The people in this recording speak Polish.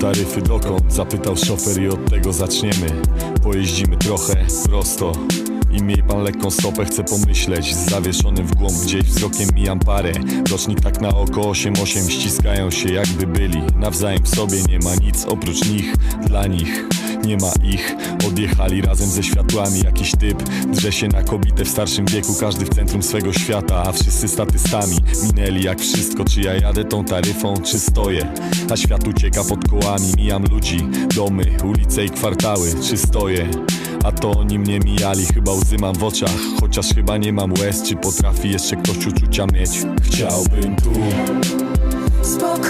taryfy dokąd? Zapytał szofer i od tego zaczniemy. Pojeździmy trochę prosto i miej pan lekką stopę, chcę pomyśleć. Z zawieszonym w głąb gdzieś wzrokiem mijam parę. Rocznik tak na oko 8-8 ściskają się jakby byli. Nawzajem w sobie nie ma nic oprócz nich Dla nich nie ma ich. Odjechali razem ze światłami Jakiś typ. Drze się na kobietę w starszym wieku Każdy w centrum swego świata A wszyscy statystami. Minęli jak wszystko Czy ja jadę tą taryfą, czy stoję. A świat ucieka pod kołami Mijam ludzi, domy, ulice i kwartały Czy stoję. A to oni mnie mijali, chyba łzy mam w oczach. Chociaż chyba nie mam łez, czy potrafi jeszcze ktoś uczucia mieć. Chciałbym tu żyć